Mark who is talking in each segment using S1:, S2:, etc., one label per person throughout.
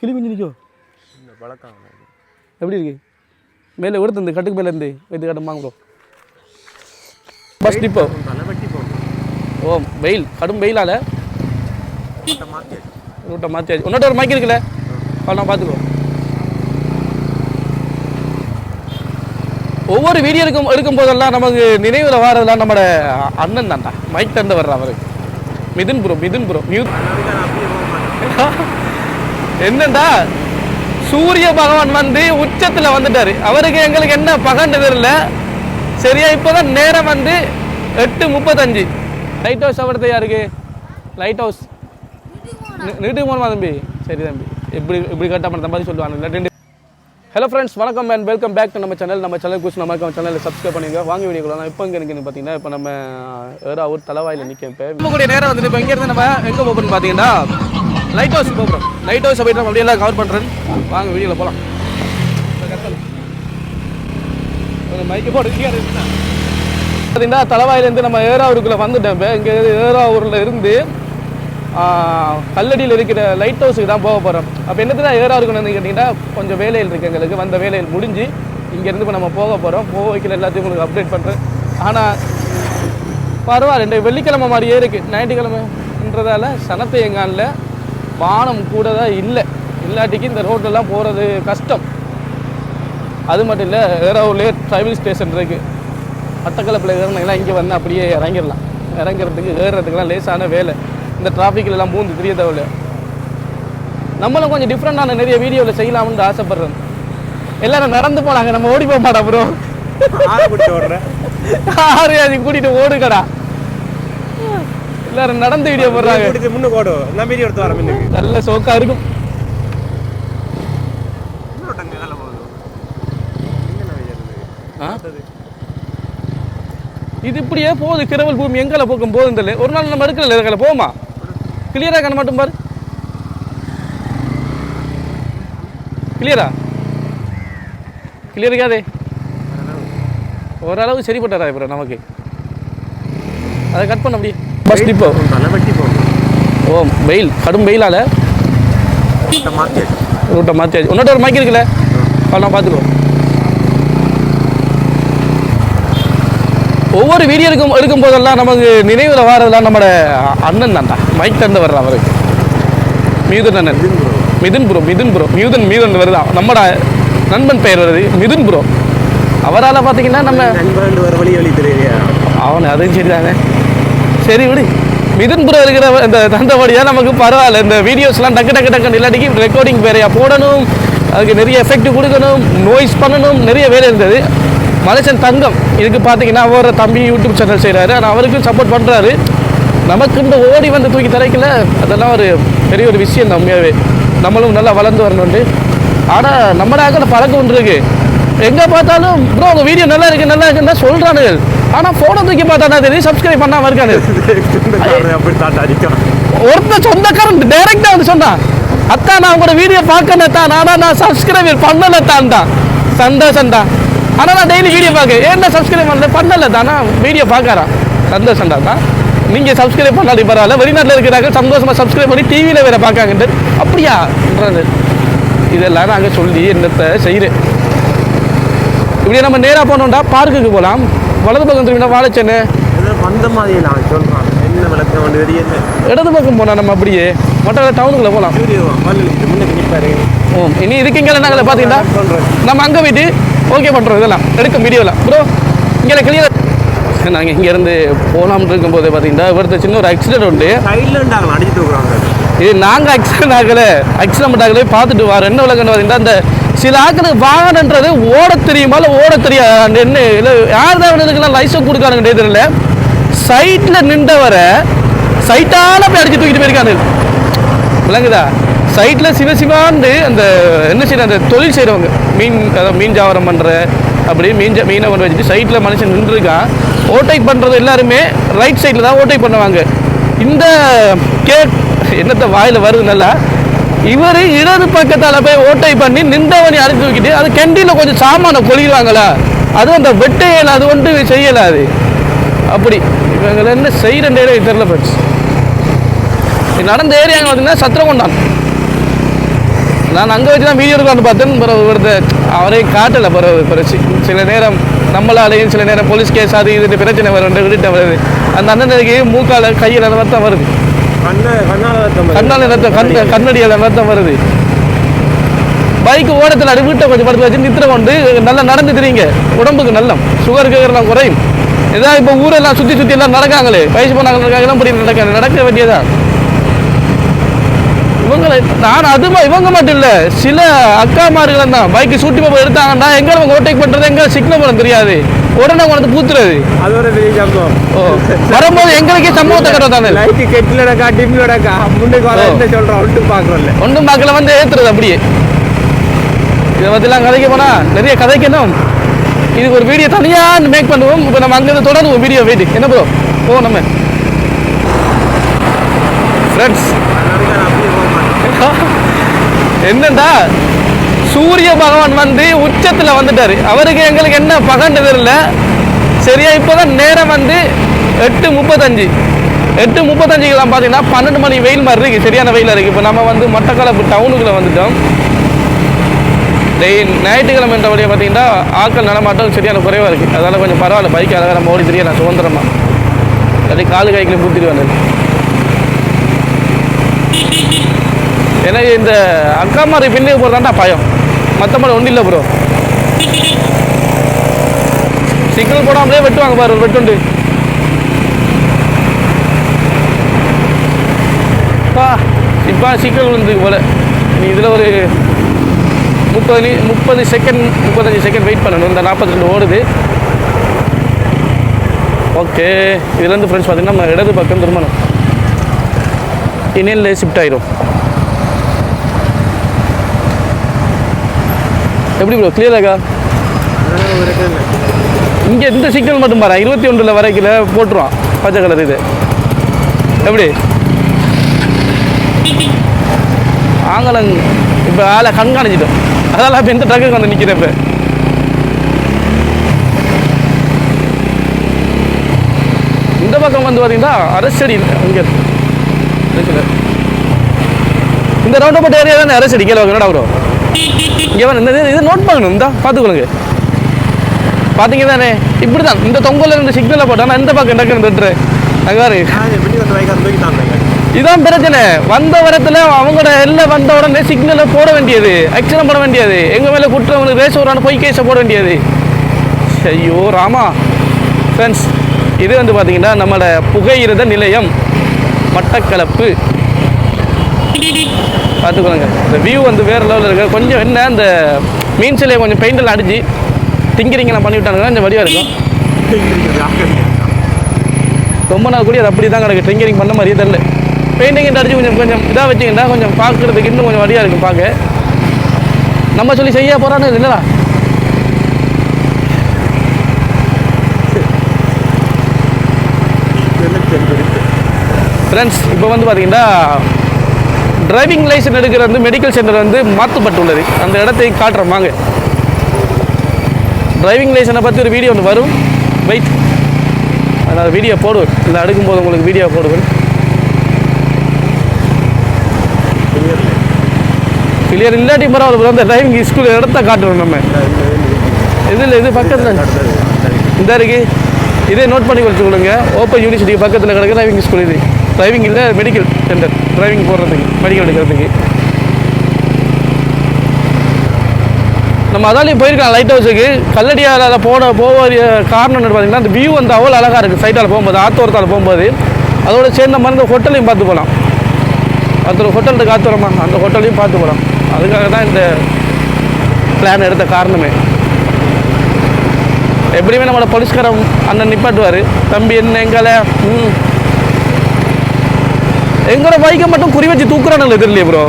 S1: கிளி குஞ்சு நிற்கும்
S2: பழக்கம்
S1: எப்படி இருக்கு? மேலே எடுத்து இந்த கட்டுக்கு மேலே இருந்து வைத்து கட்டுமாங்க ப்ரோ பஸ் டிப்போ ஓ வெயில் கடும் வெயிலால்? ரூட்டை மாற்றியாச்சு உன்னோட ஒரு மைக் இருக்குல்ல? நான் பார்த்துக்கோ. ஒவ்வொரு வீடியோ எடுக்கும் எடுக்கும் போதெல்லாம் நமக்கு நினைவில் வாரதெல்லாம் நம்மளோட அண்ணன் தான்டா. மைக் தந்து வர்ற அவரு. Mithun bro Mithun bro mu
S2: அதனால நான் அப்படியே போக மாட்டேன்
S1: என்னண்டா? சூரிய பகவான் வந்து உச்சத்தில் வந்துட்டார். அவருக்கு எங்களுக்கு என்ன பகண்டு தெரியல. சரியா இப்போ தான் நேரம் வந்து எட்டு முப்பத்தஞ்சு. லைட் ஹவுஸ் அவர்த்த யாருக்கு லைட் ஹவுஸ் நீட்டுக்கு போகணுமா தம்பி? சரி தம்பி. இப்படி இப்படி கரெக்டாக பண்ண மாதிரி சொல்லுவாங்க. ஹலோ ஃப்ரெண்ட்ஸ் வணக்கம் அண்ட் வெல்கம் பேக் டு நம்ம சேனல் நம்ம சேனல் குஸ் நம்ம சேனலில் சப்ஸ்கிரைப் பண்ணிங்க வாங்க வீடியோக்குள்ள இப்போ இங்கே நிற்கணும் பார்த்தீங்கன்னா இப்போ நம்ம ஏறாவூர் தலைவாயில் நிற்கிறேன் இப்போ. நம்ம நேரம் வந்துட்டு இப்போ இங்கேருந்து நம்ம எங்கே போகணும்னு பார்த்தீங்கன்னா லைட் ஹவுஸ் போகிறோம் லைட் ஹவுஸ் போயிட்டு நம்ம அப்படியே எல்லாம் கவர் பண்ணுறேன் வாங்க வீடியோவில் போகலாம் மைக்கு போட்டு பார்த்தீங்கன்னா தலைவாயிலேருந்து நம்ம ஏராவூருக்குள்ளே வந்துட்டேன் இப்போ இங்கே ஏராவூரில் இருந்து கல்லடியில் இருக்கிற லைட் ஹவுஸுக்கு தான் போக போகிறோம் அப்போ என்னது ஏராவூருக்குன்னு கேட்டிங்கன்னா கொஞ்சம் வேலையில் இருக்குது எங்களுக்கு. வந்த வேலையில் முடிஞ்சு இங்கேருந்து இப்போ நம்ம போக போகிறோம் போக வைக்கல எல்லாத்தையும் உங்களுக்கு அப்டேட் பண்ணுறேன் ஆனால் பரவாயில்ல ரெண்டு வெள்ளிக்கிழமை மாதிரியே இருக்குது ஞாயிற்றுக்கிழமைன்றதால சனத்தை எங்கானில் வானம் கூட தான் இல்லை. இல்லாட்டிக்கு இந்த ரோட்டெல்லாம் போகிறது கஷ்டம். அது மட்டும் இல்லை ஏறாவூர்லேயே ட்ரைவல் ஸ்டேஷன் இருக்குது மட்டக்களப்பில் ஏறினீங்கன்னா இங்கே வந்து அப்படியே இறங்கிடலாம். இறங்குறதுக்கு ஏறுறதுக்குலாம் லேசான வேலை. இந்த டிராஃபிக்கில் எல்லாம் பூந்து தெரிய தேவையில்ல. நம்மளும் கொஞ்சம் டிஃப்ரெண்டான நிறைய வீடியோவில் செய்யலாம்னு ஆசைப்படுறேன் எல்லாரும் நடந்து போனாங்க நம்ம ஓடி போக மாட்டோம் ப்ரோ ஆறு அது கூட்டிட்டு எல்லாரும் நடந்து வீடியோ போடுறாங்க.
S2: முன்னுக்கு ஓடும் நான் வீடியோ எடுத்து வரேன் முன்னுக்கு.
S1: நல்ல சோக்கா இருக்கும்? இது இப்படியே போகுது. கிரவல் பூமி எங்களை போக்கும்? போதும் தெரியல. ஒரு நாள் நம்ம எடுக்கல இருக்கல. போமா கிளியரா கண்ண மட்டும் பாரு. கிளியரா கிளியர் இருக்காதே. ஓரளவு. சரிப்பட்டாரா இப்போ நமக்கு? அதை கட் பண்ண முடியும்.
S2: வெட்டி போகும்
S1: ஓ வெயில். கடும் வெயிலால்? ரூட்டை மாற்றியாச்சு உன்னோட ஒரு மைக் இருக்குல்ல? நான் பார்த்துக்கோ ஒவ்வொரு வீடியோ எடுக்கும் எடுக்கும் போதெல்லாம் நமக்கு நினைவில் வாரதெல்லாம் நம்மளோட அண்ணன் தான்டா. மைக் தந்து வர்ற அவருக்கு மிதுன் அண்ணன். மிதுன் ப்ரோ மிதுன் ப்ரோ மிதுன் மிதுன் வருதா நம்மட நண்பன் பெயர் வருது மிதுன் ப்ரோ அவரால் பார்த்தீங்கன்னா நம்ம
S2: வழி வழி தெரியலையா?
S1: அவன் அதுவும் சரிதாங்க சரி விடு. மிதுன் இருக்கிற இந்த தந்தபடியாக நமக்கு பரவாயில்ல. இந்த வீடியோஸ்லாம் டக்கு டக்கு டக்கு இல்லாட்டிக்கு ரெக்கார்டிங் வேறையா போடணும். அதுக்கு நிறைய எஃபெக்ட் கொடுக்கணும். நோய்ஸ் பண்ணணும். நிறைய வேலை இருந்தது. மனுஷன் தங்கம். இதுக்கு பார்த்தீங்கன்னா அவர் தம்பி யூடியூப் சேனல் செய்கிறாரு ஆனால் அவருக்கும் சப்போர்ட் பண்ணுறாரு நமக்கு இந்த ஓடி வந்து தூக்கி தரைக்கல. அதெல்லாம் ஒரு பெரிய ஒரு விஷயம் தான் உண்மையாகவே நம்மளும் நல்லா வளர்ந்து வரணுண்டு ஆனால் நம்மளாக பழக்கம் ஒன்று இருக்கு. எங்கே பார்த்தாலும் ப்ரோ உங்கள் வீடியோ நல்லா இருக்குது நல்லா இருக்குன்னு தான் சொல்கிறானுங்க ஆனால் ஃபோனை தூக்கி பார்த்தானா தெரியும் சப்ஸ்கிரைப் பண்ணாமல்
S2: அடிக்கும்.
S1: ஒருத்தன் சொந்தக்காரன் டைரக்டா வந்து சொன்னான். அத்தா நான் உங்களோட வீடியோ பார்க்கணத்தான் ஆனா நான் சப்ஸ்கிரைப் பண்ணலத்தான் தான் சந்தோஷம் தான் ஆனா நான் டெய்லி வீடியோ பார்க்க. ஏன்னா சப்ஸ்கிரைப் பண்ணல? பண்ணல தானா வீடியோ பார்க்கறான் சந்தோஷம் தான் நீங்க சப்ஸ்கிரைப் பண்ணாடி பரவாயில்ல. வெளிநாட்டில் இருக்கிறாங்க சந்தோஷமா சப்ஸ்கிரைப் பண்ணி டிவியில் வேற பார்க்காங்கன்ட்டு. அப்படியான்றது இதெல்லாம் நாங்கள் சொல்லி என்னத்தை செய்கிறேன் இப்படியே நம்ம நேராக போனோம்டா பார்க்குக்கு போகலாம் வலது பக்கம் திரும்பினா வாழைச்சேன்னு
S2: வந்த மாதிரி நான் சொல்றான். என்ன விளக்கம் வந்து தெரியல
S1: இடது பக்கம் போனால் நம்ம அப்படியே மற்ற டவுனுக்குள்ளே போகலாம் ஓ இனி இருக்கீங்களா? நாங்களே பார்த்தீங்களா
S2: சொல்றேன்.
S1: நம்ம அங்கே போயிட்டு ஓகே பண்ணுறோம் இதெல்லாம். எடுக்க வீடியோவில் ப்ரோ இங்கே கிளியர் நாங்கள் இங்கேருந்து போகலாம்னு இருக்கும்போது பார்த்தீங்கன்னா இவர்த்த சின்ன ஒரு ஆக்சிடென்ட் உண்டு.
S2: சைடில் இருந்தாங்க அடிச்சு தூக்குறாங்க
S1: இது நாங்கள் ஆக்சிடென்ட் ஆகலை. ஆக்சிடென்ட் ஆகலை பார்த்துட்டு வரோம் என்ன விளக்கன்னு பார்த்தீங்கன்னா அந்த சில ஆக்களுக்கு வாகனன்றது ஓட தெரியுமா இல்லை ஓட தெரியாது? என்ன இல்லை யார் தான் இதுக்கெல்லாம் லைசன்ஸ் கொடுக்கானுங்க தெரியல. சைட்டில் நின்றவரை சைட்டால் போய் அடிச்சு தூக்கிட்டு போயிருக்காங்க. விளங்குதா சைட்டில் சிவ சிவாண்டு அந்த என்ன செய்யற அந்த தொழில் செய்கிறவங்க மீன் அதாவது மீன் ஜாவரம் பண்ணுற அப்படி மீன் மீனை கொண்டு வச்சுட்டு சைட்டில் மனுஷன் நின்றுருக்கான். ஓட்டைக் பண்ணுறது எல்லாருமே ரைட் சைடில் தான் ஓட்டைக் பண்ணுவாங்க. இந்த கேட் என்னத்த வாயில் வருது நல்லா? இவர் இடது பக்கத்தால் போய் ஓட்டை பண்ணி நின்றவனை அடிச்சு வைக்கிட்டு அது கெண்டியில் கொஞ்சம் சாமானை கொளிடுவாங்களா அதுவும் அந்த வெட்டையில் அது ஒன்று செய்யலை அது. அப்படி. இவங்க என்ன செய்கிறேன் தெரியல ஃப்ரெண்ட்ஸ் நடந்த ஏரியாங்க பார்த்தீங்கன்னா சத்திரகொண்டான் நான் அங்கே வச்சு தான் வீடியோ எடுக்கலான்னு பார்த்தேன். பிறகு இவரது அவரே காட்டலை பிறகு பிறச்சு சில நேரம் நம்மளாலையும் சில நேரம் போலீஸ் கேஸ் அது இது பிரச்சனை வரும் விட்டுட்டு வருது அந்த அண்ணனுக்கு மூக்கால கையில் அந்த
S2: மாதிரி தான் வருது.
S1: கண்ணால ரத்தம் கண் கண்ணடியால் ரத்தம் வருது. பைக் ஓடத்தில் அடி வீட்டை கொஞ்சம் படுத்து வச்சு நித்திர கொண்டு நல்லா நடந்து தெரியுங்க. உடம்புக்கு நல்லம். சுகர் கேட்கலாம் குறையும். இதான் இப்போ ஊரெல்லாம் சுற்றி சுற்றி எல்லாம் நடக்காங்களே. வயசு போனாங்க நடக்காங்க இப்படி நடக்க நடக்க வேண்டியதான் இவங்களை நான் அது இவங்க மட்டும் இல்லை. சில அக்காமார்கள் தான். பைக்கு சூட்டி போய் எடுத்தாங்கன்னா எங்கே அவங்க ஓட்டேக் பண்ணுறது எங்கே சிக்னல் பண்ண தெரியாது. உடனே கொண்டு பூத்துறது
S2: அது ஒரு பெரிய சம்பவம்.
S1: வரும்போது எங்களுக்கே சம்பவத்தை கட்டுறது தானே
S2: லைட்டு கெட்டிலடக்கா டிம்லடக்கா முன்னுக்கு வர. என்ன சொல்றோம் ஒன்றும் பார்க்கறோம்ல
S1: ஒன்றும் பார்க்கல வந்து ஏற்றுறது அப்படியே. இதை பற்றிலாம் கதைக்க போனால் நிறைய கதைக்கணும் இதுக்கு ஒரு வீடியோ தனியாக மேக் பண்ணுவோம். இப்போ நம்ம அங்கேருந்து தொடர்ந்து ஒரு வீடியோ வெயிட் என்ன ப்ரோ போ நம்ம. ஃப்ரெண்ட்ஸ் என்னண்டா? சூரிய பகவான் வந்து உச்சத்தில் வந்துட்டார். அவருக்கு எங்களுக்கு என்ன பகண்டு தெரியல. சரியா இப்போதான் நேரம் வந்து எட்டு முப்பத்தஞ்சு. எட்டு முப்பத்தஞ்சுக்கெல்லாம் பார்த்தீங்கன்னா பன்னெண்டு மணி வெயில் மாதிரி இருக்குது சரியான வெயிலாக இருக்குது இப்போ நம்ம வந்து மட்டக்களப்பு டவுனுக்குள்ளே வந்துட்டோம். டெய் ஞாயிற்றுக்கிழமை வழியை பார்த்தீங்கன்னா ஆட்கள் நடமாட்டம் சரியான குறைவாக இருக்குது அதனால் கொஞ்சம் பரவாயில்ல. பைக் அழகாக நம்ம ஓடி தெரிய நான் சுதந்திரமா. அப்படி காலு கைக்குள்ளே பூத்திட்டு வந்தது எனக்கு இந்த அக்கா மாதிரி பின்னுக்கு போகிறதாண்டா பயம். மற்ற மாதிரி ஒன்றும் இல்லை ப்ரோ சிக்னல் போடாமலே வெட்டுவாங்க பாரு ஒரு வெட்டுண்டு. பா இப்போ சிக்னல் விழுந்துக்கு போல. நீ இதில் ஒரு முப்பது நி முப்பது செகண்ட் முப்பத்தஞ்சு செகண்ட் வெயிட் பண்ணணும். இந்த நாற்பத்தி ரெண்டு ஓடுது ஓகே இதுலேருந்து ஃப்ரெண்ட்ஸ் பார்த்தீங்கன்னா நம்ம இடது பக்கம் திரும்பணும். இனியில் ஷிஃப்ட் ஆயிரும். எப்படி ப்ரோ கிளியராக்கா இங்கே இந்த சிக்னல் மட்டும் பாரு இருபத்தி ஒன்றில் வரைக்கும் போட்டுருவான். பச்சை கலர் இது. எப்படி? ஆங்கலங் இப்போ ஆளை கண்காணிச்சிட்டோம். அதெல்லாம் இப்போ எந்த ட்ரக்குக்கு வந்து நிற்கிறேன் இப்போ. இந்த பக்கம் வந்து பார்த்தீங்கன்னா அரசடி இங்கே இருக்குல்ல இந்த ரவுண்ட் ஏரியா தானே அரசடி? கேள்வி என்னடா ப்ரோ இங்கே இந்த இது- நோட் பண்ணணும். இந்த பார்த்துக்கொள்ளுங்க பார்த்தீங்க தானே இப்படி தான் இந்த தொங்கல இருந்து சிக்னலை போட்டால் இந்த பக்கம் டக்குன்னு தட்டுறேன் இதான் பிரச்சனை. வந்த வரத்தில் அவங்களோட எல்லாம் வந்த உடனே சிக்னலை போட வேண்டியது. ஆக்சிடென்ட் பண்ண வேண்டியது. எங்கள் மேலே குற்றவங்களுக்கு ரேஸ் வரான பொய் கேஸை போட வேண்டியது. ஐயோ ராமா. ஃப்ரெண்ட்ஸ் இது வந்து பார்த்தீங்கன்னா நம்மளோட புகையிரத நிலையம். மட்டக்களப்பு. பார்த்துக்கோங்க. இந்த வியூ வந்து வேறு லெவலில் இருக்கு. கொஞ்சம் என்ன இந்த மீன் சிலையை கொஞ்சம் பெயிண்டில் அடிச்சு திங்கிரிங்கெல்லாம் பண்ணி விட்டாங்கன்னா கொஞ்சம் வடிவாக இருக்கும். ரொம்ப நாள் கூட அது அப்படி தான் கிடக்கு. ட்ரிங்கரிங் பண்ண மாதிரியே தெரில பெயிண்டிங் அடிச்சு கொஞ்சம் கொஞ்சம் இதாக வச்சிங்கன்னா கொஞ்சம் பார்க்குறதுக்கு இன்னும் கொஞ்சம் வடியாக இருக்கும் பார்க்க. நம்ம சொல்லி செய்ய போகிறான்னு இல்லைடா. ஃப்ரெண்ட்ஸ் இப்போ வந்து பார்த்தீங்கன்னா டிரைவிங் லைசன்ஸ் எடுக்கிற வந்து மெடிக்கல் சென்டர் வந்து மாற்றப்பட்டுள்ளது அந்த இடத்தை காட்டுறோம் வாங்க. டிரைவிங் லைசனை பற்றி ஒரு வீடியோ ஒன்று வரும். வெயிட் அதனால் வீடியோ போடுவேன். இல்லை அடுக்கும்போது உங்களுக்கு வீடியோ போடுவேன். கிளியர் இல்லாட்டி பரவாயில்ல bro. அந்த டிரைவிங் ஸ்கூல் இடத்த காட்டுறோம் நம்ம. இதில் இது பக்கத்தில். இந்த இருக்கு. இதே நோட் பண்ணி வச்சுக்கொள்ளுங்க. ஓப்பன் யூனிவர்சிட்டி பக்கத்தில் கிடக்கிற டிரைவிங் ஸ்கூல் இது. டிரைவிங் இல்லை மெடிக்கல் சென்டர் டிரைவிங் போடுறதுக்கு மெடிக்கல் எடுக்கிறதுக்கு. நம்ம அதாலையும் போயிருக்கலாம் லைட் ஹவுஸுக்கு கல்லடியால் போன போக காரணம் என்ன பார்த்தீங்கன்னா அந்த வியூ வந்து அவ்வளோ அழகாக இருக்குது சைட்டால் போகும்போது ஆத்தோரத்தால் போகும்போது. அதோட சேர்ந்த மாதிரி இந்த ஹோட்டலையும் பார்த்து போகலாம் அடுத்த ஹோட்டல் இருக்கு ஆத்தோரமா அந்த ஹோட்டலையும் பார்த்து போகலாம். அதுக்காக தான் இந்த பிளான் எடுத்த காரணமே. எப்படியுமே நம்மளோட போலீஸ்காரன் அண்ணன் நிப்பாட்டுவார். தம்பி என்ன எங்களை ம். எங்களோட பைக்கை மட்டும் குறி வச்சு தூக்குறானுங்களே தெரியலையே ப்ரோ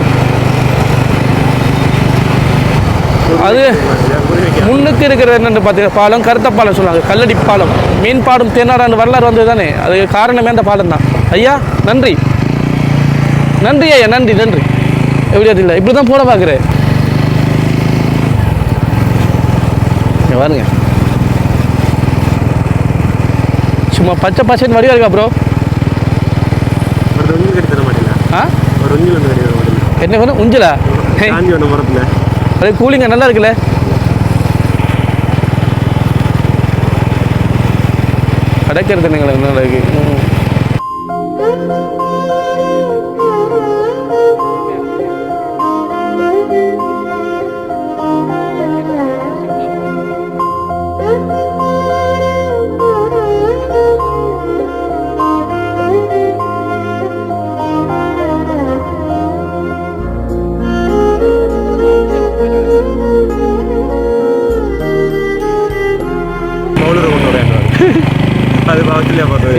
S1: அது முன்னுக்கு இருக்கிற என்னென்னு பார்த்தீங்கன்னா பாலம் கருத்த பாலம் சொல்லுவாங்க கல்லடி பாலம். மீன் பாடும் தென்னாடாண்டு வரலாறு வந்தது தானே? அதுக்கு காரணமே அந்த பாலம் தான் ஐயா நன்றி. நன்றி ஐயா நன்றி நன்றி. எப்படி இல்லை? இப்படி தான் போட பார்க்குறேன் பாருங்க. சும்மா பச்சை பச்சைன்னு வடிவா இருக்கா ப்ரோ
S2: உஞ்சு கட்டி தர மாட்டீங்களா?
S1: ஆ?
S2: ஒரு உஞ்சு வந்து கட்டி தர மாட்டீங்களா?
S1: என்ன வேணும் உஞ்சலா?
S2: சாஞ்சி ஒன்று மரத்தில்.
S1: அது கூலிங்க நல்லா இருக்குல்ல? அடைக்கிறது நீங்கள் நல்லா இருக்கு.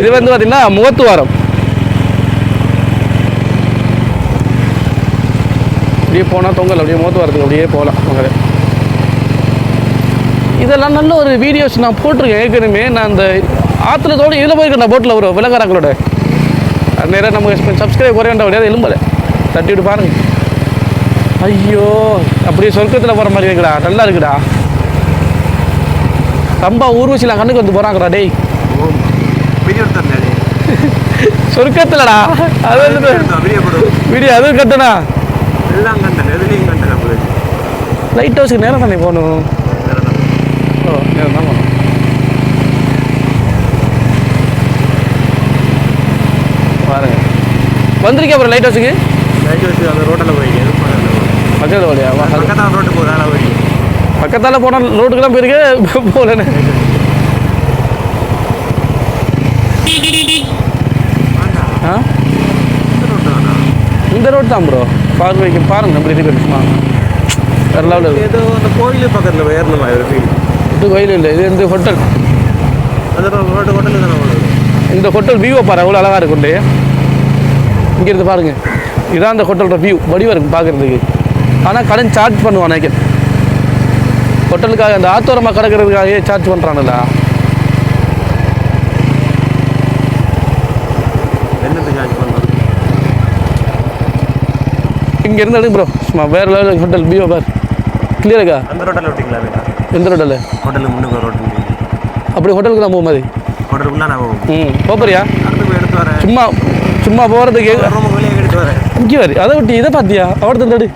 S1: இது வந்து பார்த்தீங்கன்னா முகத்துவாரம் அப்படியே போனால் தொங்கல் அப்படியே முகத்துவாரத்துக்கு அப்படியே போகலாம் மகளே இதெல்லாம் நல்ல ஒரு வீடியோஸ் நான் போட்டிருக்கேன் ஏற்கனவே. நான் அந்த ஆற்றுல தோடு இதில் போயிருக்கேன் நான் போட்டில் வரும் விலகாராக்களோட நேராக நமக்கு சப்ஸ்கிரைப் குறைய வேண்டாம் முடியாது எலும்பலை தட்டி விட்டு பாருங்க. ஐயோ அப்படியே சொர்க்கத்தில் போகிற மாதிரி இருக்குடா நல்லா இருக்குடா. ரொம்ப ஊர்வசிலாம் கண்ணுக்கு வந்து போகிறாங்கடா டேய். சொர்க்கத்துலடா அது வந்து
S2: வீடியோ
S1: அதுவும் கட்டணா
S2: எல்லாம் கண்டேன் எதுலேயும் கண்டேன்
S1: லைட் ஹவுஸுக்கு நேரம் தானே போகணும்? ஓ நேரம் தான் போகணும். பாருங்க. வந்திருக்கேன் அப்புறம் லைட் ஹவுஸுக்கு
S2: லைட் வச்சு அந்த ரோட்டில் போய் எதுவும்
S1: பக்கத்தில் வழியா வா
S2: பக்கத்தான் ரோட்டு ஆளா போய்
S1: பக்கத்தால் போன ரோட்டுக்கெல்லாம் போயிருக்கேன் போகலன்னு ஆ?
S2: இந்த
S1: ரோடு தான் ப்ரோ பார்வைக்கு பாருங்க அப்படி இருக்கு சும்மா. வேறு லெவலில்
S2: ஏதோ அந்த கோயில் பக்கத்தில் ஏறணுமா
S1: இது கோயில் இல்லை இது இந்த ஹோட்டல்
S2: அந்த ரோட்டு ஹோட்டலில் தானே
S1: இந்த ஹோட்டல் வியூவை பாரு அவ்வளோ அழகாக இருக்குண்டு இங்கே இருந்து பாருங்க. இதான் அந்த ஹோட்டலோட வியூ வடிவாக இருக்கும் பார்க்குறதுக்கு ஆனால் கடன் சார்ஜ் பண்ணுவான் நினைக்கிறேன் ஹோட்டலுக்காக அந்த ஆத்தோரமாக கிடக்கிறதுக்காகவே சார்ஜ் பண்ணுறானுல்ல
S2: என்னத்தை சார்ஜ் பண்ணலாம்
S1: இங்கே இருந்து எடுங்க ப்ரோ சும்மா வேறு லெவலில் ஹோட்டல் வியூவை பார் கிளியருக்கா
S2: அந்த ரோட்டில் விட்டிங்களா
S1: எந்த ஹோட்டலில்
S2: ஹோட்டலுக்கு முன்னுக்கு ரோட்டு
S1: அப்படி ஹோட்டலுக்கு தான் போகும் மாதிரி
S2: ஹோட்டலுக்குள்ள நான் போகும்
S1: ம் போப்பறியா?
S2: போய் எடுத்து வரேன்.
S1: சும்மா சும்மா போகிறதுக்கு
S2: ரூம் வெளியே எடுத்து வரேன்.
S1: இங்கே வரி. அதை விட்டு இதை பார்த்தியா அவர்த்த தடு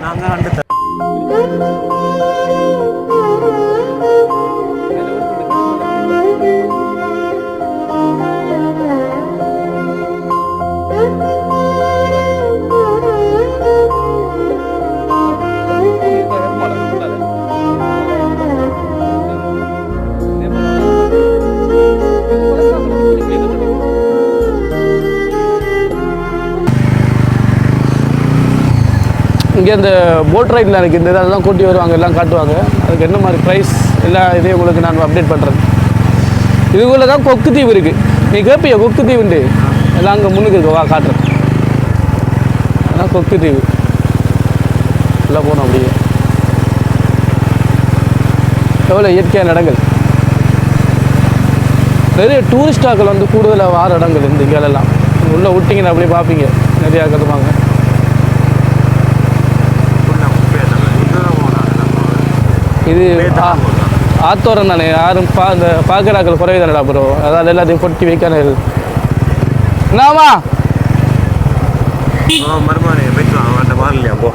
S1: இங்கே இந்த போட் ரைடில் எனக்கு இந்த இதெல்லாம் கூட்டி வருவாங்க எல்லாம் காட்டுவாங்க. அதுக்கு என்ன மாதிரி ப்ரைஸ் எல்லா இதையும் உங்களுக்கு நான் அப்டேட் பண்ணுறேன் இதுக்குள்ளே தான் கொக்கு தீவு இருக்குது நீ கேட்பிய கொக்கு தீவுண்டு? எல்லாம் அங்கே முன்னுக்கு இருக்கு வா காட்டுறேன். அதான் கொக்கு தீவு. எல்லாம் போகணும் அப்படியே. எவ்வளோ இயற்கையான இடங்கள் நிறைய டூரிஸ்டாக்கள் வந்து கூடுதலாக வார இடங்கள் இந்த இங்கெல்லாம். உள்ளே விட்டிங்கன்னா அப்படியே பார்ப்பீங்க. நிறையா கற்றுப்பாங்க இது ஆத்தோரம் தானே? யாரும் பா இந்த பார்க்குறாக்கள் குறைவு தானடா ப்ரோ அதாவது எல்லாத்தையும் கொட்டி வைக்கானது என்னம்மா
S2: மருமானே போயிட்டு அவன்கிட்ட வரலையா போ.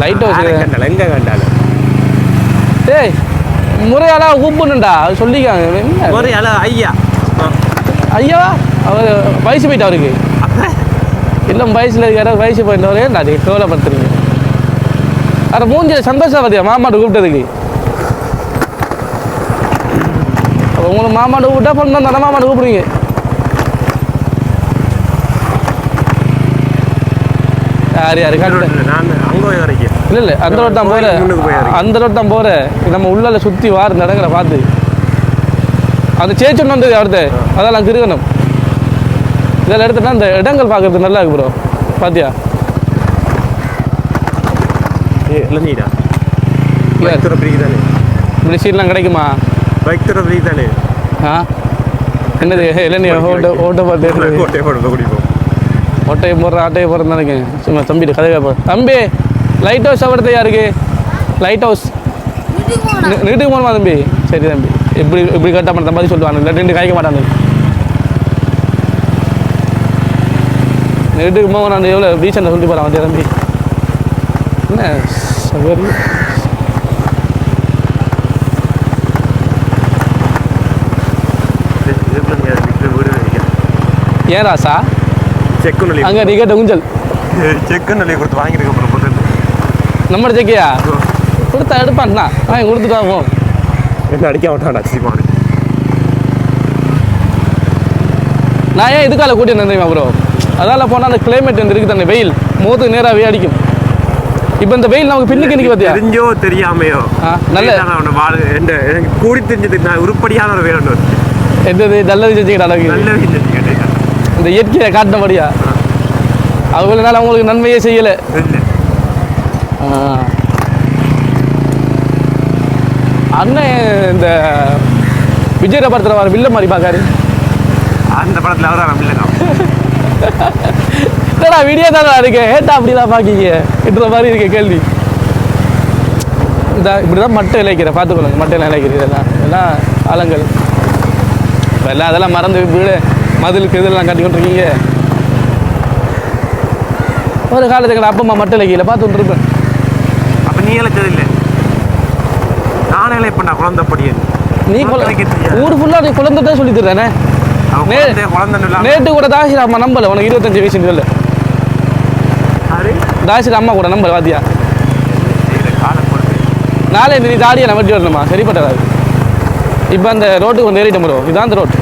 S1: லைட் ஹவுஸ்
S2: எங்க கண்டால
S1: டேய் முறையாலாம் கூப்பிடணுண்டா அது சொல்லிக்காங்க.
S2: அல ஐயா.
S1: ஐயா? அவர் வயசு போயிட்டு அவருக்கு. இல்லை வயசில் இருக்கிற வயசு போயிட்டவரே நான் கவலைப்படுத்துறீங்க? அட மூஞ்சில சந்தோஷம் பார்த்தியா மாமாட்ட கூப்பிட்டதுக்கு. அப்போ உங்களை மாமாட்ட கூப்பிட்டா பொண்ணு தானே மாமாட்ட கூப்பிடுவீங்க? யார் யார்? காட்டு இல்லை இல்லை அந்த ரோட் தான் போகிற
S2: முன்னுக்கு போய் இறங்கி.
S1: அந்த ரோட் தான் போகிற நம்ம உள்ளால சுற்றி வார இடங்களை பார்த்து அந்த சேச்சொன்னு வந்தது அடுத்து அதெல்லாம் கிருகணும். இதெல்லாம் எடுத்துட்டா அந்த இடங்கள் பார்க்கறது நல்லா இருக்கு ப்ரோ பாத்தியா? Yes.
S2: பைக் தர ஃப்ரீ தானே?
S1: இப்படி சீட்லாம் கிடைக்குமா?
S2: பைக் தர ஃப்ரீ தானே?
S1: ஆ? என்னது? இல்லை ஓட்ட ஓட்ட பார்த்து
S2: கோட்டை போடுறது குடிப்போம்.
S1: ஒட்டையை போடுற ஆட்டையை போடுறேன்னு நினைக்கிறேன் சும்மா தம்பி கதை கேட்பேன் தம்பி லைட் ஹவுஸ் அவர்த்த யாருக்கு? லைட் ஹவுஸ் நீட்டுக்கு போகணுமா தம்பி? சரி தம்பி. இப்படி இப்படி கட்ட மாட்டேன் மாதிரி சொல்லுவாங்க இல்லை ரெண்டு காய்க்க மாட்டாங்க வீட்டுக்கு போக நான் எவ்வளோ டீசெண்டாக சொல்லி போகிறேன் வந்து தம்பி. என்ன? ஏன் ராசா?
S2: செக்கு நொலி
S1: அங்கே நீ கேட்ட ஊஞ்சல்.
S2: செக்கு நொலி கொடுத்து வாங்கியிருக்க அப்புறம்
S1: நம்ம செக்கியா? கொடுத்தா எடுப்பான்ண்ணா வாங்கி கொடுத்துட்டா போ.
S2: என்ன அடிக்க மாட்டான்டா
S1: நான் ஏன் இதுக்கால கூட்டி தெரியுமா ப்ரோ அதால் போனால் அந்த கிளைமேட் வந்து இருக்குது தானே வெயில் முகத்துக்கு நேராகவே அடிக்கும். இப்போ இந்த வெயில் நமக்கு பின்னுக்கு நிற்க பார்த்தியா
S2: தெரிஞ்சோ தெரியாமையோ.
S1: நல்ல-
S2: எனக்கு கூடி தெரிஞ்சதுக்கு நான் உருப்படியான ஒரு ஒன்று.
S1: எந்தது நல்லது செஞ்சுக்கிட்ட அளவுக்கு
S2: நல்ல
S1: இந்த இயற்கையை காட்டினபடியா. அவங்களால அவங்களுக்கு நன்மையே செய்யலை. அண்ணன் இந்த விஜய் படத்தில் வர வில்ல மாதிரி பார்க்காரு
S2: அந்த படத்தில் அவர் தான் இல்லைங்க
S1: என்னடா வீடியோ தானே இருக்கு? ஏட்டா அப்படிதான் பாக்கீங்க? என்ற மாதிரி இருக்க கேள்வி. இந்த இப்படி தான் மட்டை இழைக்கிற பார்த்துக்கொள்ளுங்க மட்டை இழைக்கிற இதெல்லாம். இதெல்லாம் ஆழங்கள் இப்போ எல்லாம் அதெல்லாம் மறந்து வீடு மதிலுக்கு இதெல்லாம் கட்டி கொண்டிருக்கீங்க ஒரு காலத்துக்கு அப்பா அம்மா மட்டை இலைக்கல பார்த்து இருப்பேன்
S2: அப்போ நீ இழைச்சது இல்லை. நானே இழைப்பேன்டா குழந்தை படியன்
S1: நீ ஊர் ஃபுல்லாக நீ குழந்தை தான் சொல்லி தர்றேனே நேற்று கூட தாசிர அம்மா நம்பல உனக்கு இருபத்தஞ்சு வயசு இல்லை
S2: யாரு
S1: அம்மா கூட நம்பர் வாத்தியா
S2: செய்கிற
S1: நாளை நீ தாடியை நான் வெட்டி வரணுமா? சரிப்பட்டதா இப்போ அந்த ரோட்டுக்கு வந்து ஏறிட்டு ப்ரோ இதுதான் அந்த ரோட்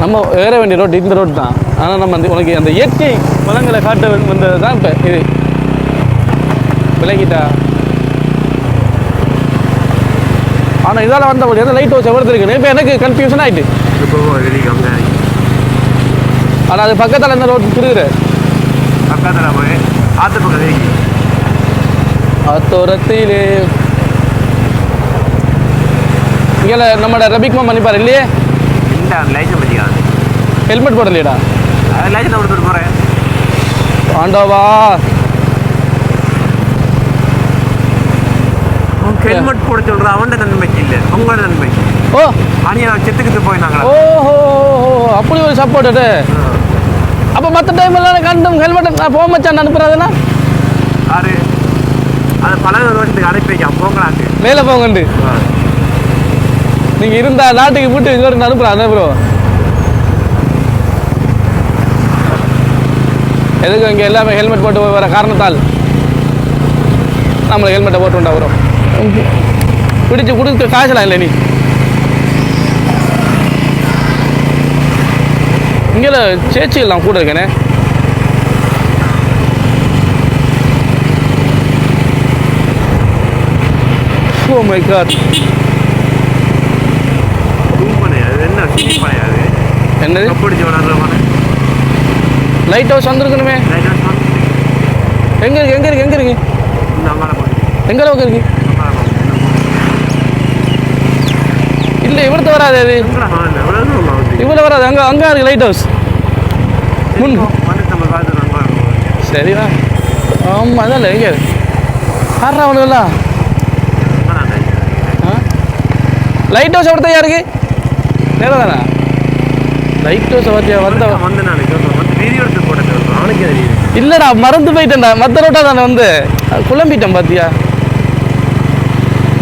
S1: நம்ம ஏற வேண்டிய ரோட் இந்த ரோட் தான். ஆனால் நம்ம வந்து உனக்கு அந்த இயற்கை வளங்களை காட்ட வந்தது தான் இப்போ இது. விளங்கிட்டா? ஆனால் இதால் வந்த முடியாது லைட் ஹவுஸ் எவ்வளோ இருக்குது இப்போ எனக்கு கன்ஃபியூஷன் ஆகிட்டு ஆனால் அது பக்கத்தில் இந்த ரோட் திருகுற
S2: பக்கத்தில் போய் ஆற்று பக்கம் வெளியே
S1: அத்தோரத்திலே இங்கே நம்மளோட ரபிக்மா பண்ணிப்பார் இல்லையே?
S2: இந்த லைசன்ஸ் பற்றிக்காது
S1: ஹெல்மெட் போடலையடா.
S2: அது லைசன்ஸ் கொடுத்துட்டு போகிறேன்
S1: ஆண்டவா.
S2: ஹெல்மெட் போட சொல்கிற அவன்கிட்ட நன்மைக்கு இல்லை உங்களோட நன்மைக்கு
S1: ஓ.
S2: அணியை செத்துக்கிட்டு போயினாங்களா
S1: ஓஹோ அப்படி ஒரு சப்போர்ட் அது. அப்போ மற்ற டைம் எல்லாம் கண்டும் ஹெல்மெட் நான் போக மச்சான் அனுப்புறாதுன்னா
S2: யாரு? அது பல வருஷத்துக்கு அனுப்பி வைக்காம போங்களாக்கு
S1: மேலே போங்கண்டு. நீங்கள் இருந்தா நாட்டுக்கு விட்டு இங்கே இருந்து அனுப்புகிறேன் ப்ரோ எதுக்கு இங்கே எல்லாமே ஹெல்மெட் போட்டு வர காரணத்தால் நம்மளை ஹெல்மெட்டை போட்டுண்டா ப்ரோ பிடிச்சு கொடுக்க காய்ச்சலாம் இல்லை நீ. இங்கே சேச்சிகள் கூட இருக்கேனே. ஓ மை காட் என்னது? லைட் ஹவுஸ் வந்திருக்கணுமே. எங்கே இருக்கு எங்கே இருக்கு எங்கே இருக்கு? எங்கே அளவுக்கு இருக்கு? இல்லை இவ்வளோ வராது அது
S2: எங்கடா ஹால் எவ்வளோ தூரம் வந்து
S1: இவ்வளோ வராது. அங்கே அங்கே இருக்கு லைட் ஹவுஸ் முன். சரிதான் ஆமாம் அதான் எங்கே ஆடுறா அவனுங்களா ஆ? லைட் ஹவுஸ் எவ்வளோ இருக்கு நேரம் தானே? லைட் ஹவுஸ் பார்த்தியா வந்த இல்லைடா மறந்து போயிட்டேன்டா. மற்ற ரோட்டா தானே வந்து. குழம்பிட்டேன் பார்த்தியா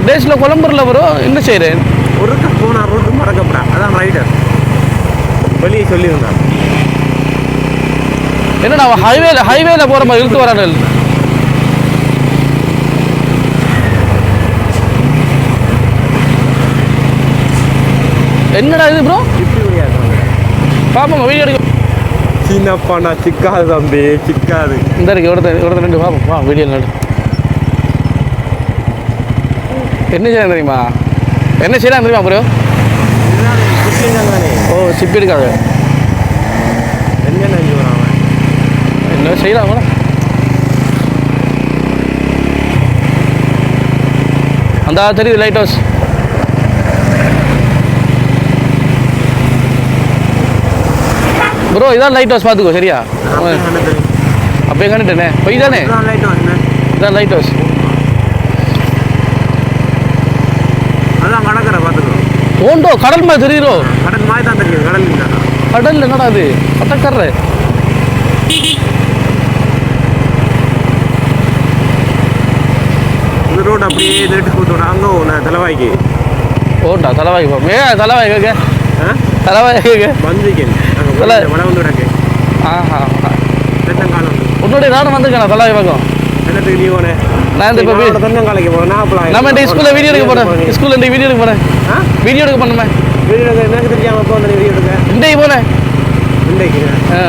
S1: டேஸில் குழம்புறல வரும். என்ன செய்கிறேன்
S2: ஒருக்க போனா ரோட்டு மறக்கப்படா அதான் ரைடர் வெளியே சொல்லியிருந்தான்.
S1: என்னடா அவன் ஹைவேல ஹைவேல போகிற மாதிரி இழுத்து வரானு என்னடா இது ப்ரோ பாப்போம் வீடியோ எடுக்க
S2: சின்னப்பாண்ணா சிக்காது தம்பி சிக்காது.
S1: இந்த இருக்கு ஒருத்தர் ஒருத்தர் ரெண்டு பாப்போம். வா வீடியோ நடு என்ன செய்யலாம் தெரியுமா? என்ன செய்யலாம் தெரியுமா ப்ரோ சிப்பி எடுக்காது
S2: என்ன
S1: செய்யலாம் அந்த தெரியுது லைட் ஹவுஸ் ப்ரோ இதான் லைட் ஹவுஸ் பார்த்துக்கோ சரியா? அப்பயே கண்டுட்டேனே பொய் தானே இதான் லைட் ஹவுஸ்
S2: அதான் கடற்கரை பார்த்துக்கோ.
S1: ஓண்டோ கடல் மாதிரி தெரியுறோ
S2: கடல் மாதிரி தான் தெரியுது கடல் இல்லை
S1: கடல் என்னடா அது பட்டக்கர்ற
S2: இந்த ரோடு அப்படியே நீட்டு கொடுத்தோட அங்கே நான் தலைவாய்க்கு.
S1: ஓட்டா தலைவாய் போ. ஏ தலைவாய் கேட்க தலைவாய் கேட்க
S2: வந்துக்கேன்
S1: தலை.
S2: மழை வந்து கிடக்கு.
S1: ஆஹா
S2: தென்னங்காலம்.
S1: உன்னோட நானும் வந்துருக்கேன் தலைவாய் பக்கம்?
S2: என்னத்துக்கு நீ போனேன்
S1: நான் இந்த இப்போ
S2: தென்னங்காலைக்கு போனேன். நான்
S1: நம்ம இந்த ஸ்கூலில் வீடியோ எடுக்க போகிறேன் ஸ்கூலில் இந்த வீடியோ எடுக்க போகிறேன் வீடியோ எடுக்க பண்ணுமே
S2: எடுக்க எனக்கு தெரியாம இப்போ வந்து வீடியோ எடுக்க?
S1: இன்றைக்கு போனேன்
S2: இன்றைக்கு.
S1: ஆ.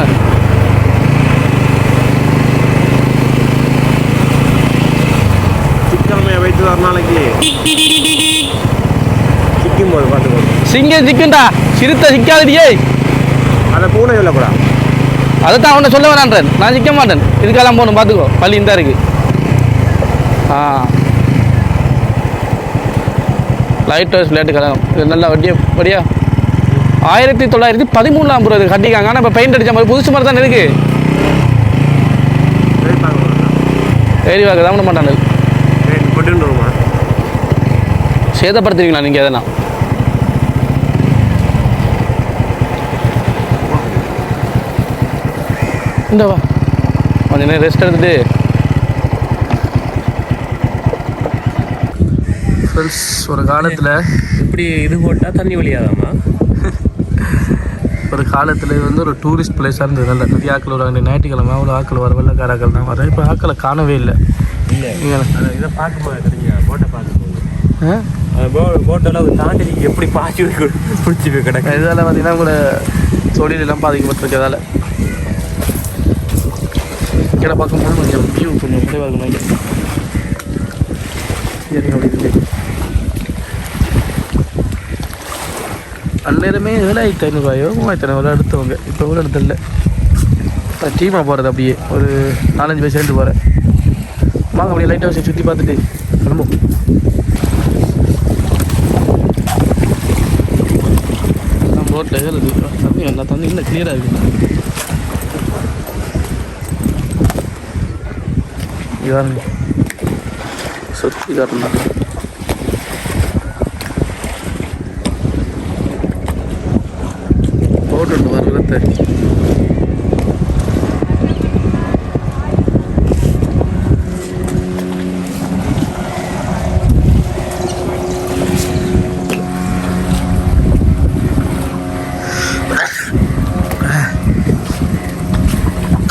S2: சிக்கிழமையை வைத்து வர நாளைக்கு. சிக்கும் போது
S1: சிங்கம் சிக்கண்டா சிறுத்தை சிக்காதடியே
S2: அதை பூனை சொல்லக்கூடாது
S1: அதைத்தான் அவனை சொல்ல வேணான்றேன். நான் சிக்க மாட்டேன். இதுக்கெல்லாம் போகணும் பார்த்துக்கோ. பள்ளி இந்த இருக்கு. ஆ. லைட் ஹவுஸ் விளையாட்டு கழகம். இது நல்லா வட்டியா வட்டியா ஆயிரத்தி தொள்ளாயிரத்தி பதிமூணாம் ரூபா கட்டிக்காங்க ஆனால் இப்போ பெயிண்ட் அடிச்ச மாதிரி புதுசு மாதிரி தானே இருக்கு.
S2: சரி
S1: வாங்க தான்
S2: வருமா
S1: சேதப்படுத்துவீங்களா நீங்கள் எதனா? இந்த வா. கொஞ்ச நேரம் ரெஸ்ட் எடுத்துட்டு. ஃப்ரெண்ட்ஸ் ஒரு காலத்தில்
S2: இப்படி இது போட்டால் தண்ணி வழியாதாமா
S1: ஒரு காலத்தில் வந்து ஒரு டூரிஸ்ட் பிளேஸாக இருந்தது. நல்ல நிறைய ஆக்கள் வருவாங்க. ஞாயிற்றுக்கிழமை அவ்வளோ ஆக்கள் வர வெள்ளக்காராக்கள் தான் வர. இப்போ ஆக்களை காணவே இல்லை.
S2: இல்லை.
S1: நீங்கள்
S2: இதை பார்க்கும்போது தெரிஞ்சா போட்டை பார்க்கும்போது. போட்டெல்லாம் தாண்டி எப்படி பாய்ச்சி பிடிச்சி போய் கிடக்கு?
S1: இதால் பார்த்தீங்கன்னா உங்களோட தொழிலெல்லாம் பாதிக்கப்பட்டிருக்கதால கீழே பார்க்கும்போது கொஞ்சம் வியூ கொஞ்சம் குறைவாக இருக்கும் சரி அப்படி அந்நேரமே ஏழாயிரத்தி ஐநூறுரூவாயோ மூவாயிரத்தி ஐநூறுவா எடுத்தவங்க. இப்போ கூட எடுத்துல டீமாக போகிறது அப்படியே ஒரு நாலஞ்சு பேர் சேர்ந்து போகிறேன் வாங்க அப்படியே லைட்டாக வச்சு சுற்றி பார்த்துட்டு கிளம்பும் நான் போட்டில் ஏறுது தண்ணி எல்லா தண்ணி இல்லை கிளியராக இருக்கு. இதான் சுற்றி காட்டணும் போட்டு வர விதத்தை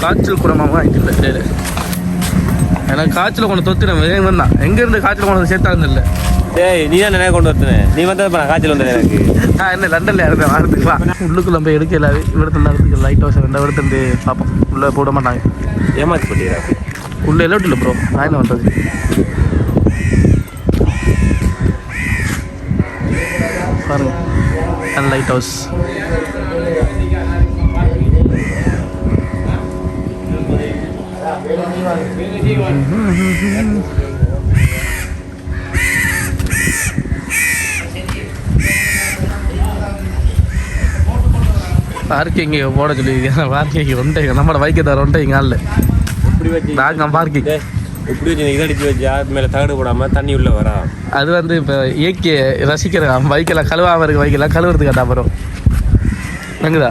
S1: காய்ச்சல் வாங்கிட்டு இல்லை கிடையாது எனக்கு காய்ச்சல் கொண்டு தொத்து நம்ம வேகம் தான் எங்கேருந்து காய்ச்சல் கொண்டு சேர்த்தாங்க இல்லை
S2: டேய் நீ தான் நினைக்க கொண்டு வரத்துனே நீ வந்தது நான் காய்ச்சல் வந்தது எனக்கு.
S1: நான் என்ன லண்டனில் இருந்தேன் வாரத்துக்கு வா. உள்ளுக்குள்ள போய் எடுக்க இல்லாது இவ்வளோத்துல இடத்துக்கு லைட் ஹவுஸ் ரெண்டு இடத்துல பார்ப்போம். உள்ளே போட மாட்டாங்க.
S2: ஏமாத்தி போட்டீரா
S1: உள்ளே எல்லாம் இல்லை ப்ரோ நான் என்ன பண்ணுறது பாருங்க. அந்த லைட் ஹவுஸ் பார்க்கிங் போட சொல்லியிருக்கேன். பார்க்கிங் ஒன்றை நம்மளோட வைக்க தர ஒன்றை இங்கே ஆள். நாங்கள் பார்க்கிங்
S2: இப்படி வச்சு இதை அடிச்சு வச்சா அது மேலே தகடு போடாம தண்ணி உள்ள வரா?
S1: அது வந்து இப்போ இயற்கையை ரசிக்கிறேன் பைக்கெல்லாம் கழுவாமல் இருக்க பைக்கெல்லாம் கழுவுறதுக்கு கேட்டா அப்புறம் எங்குதா?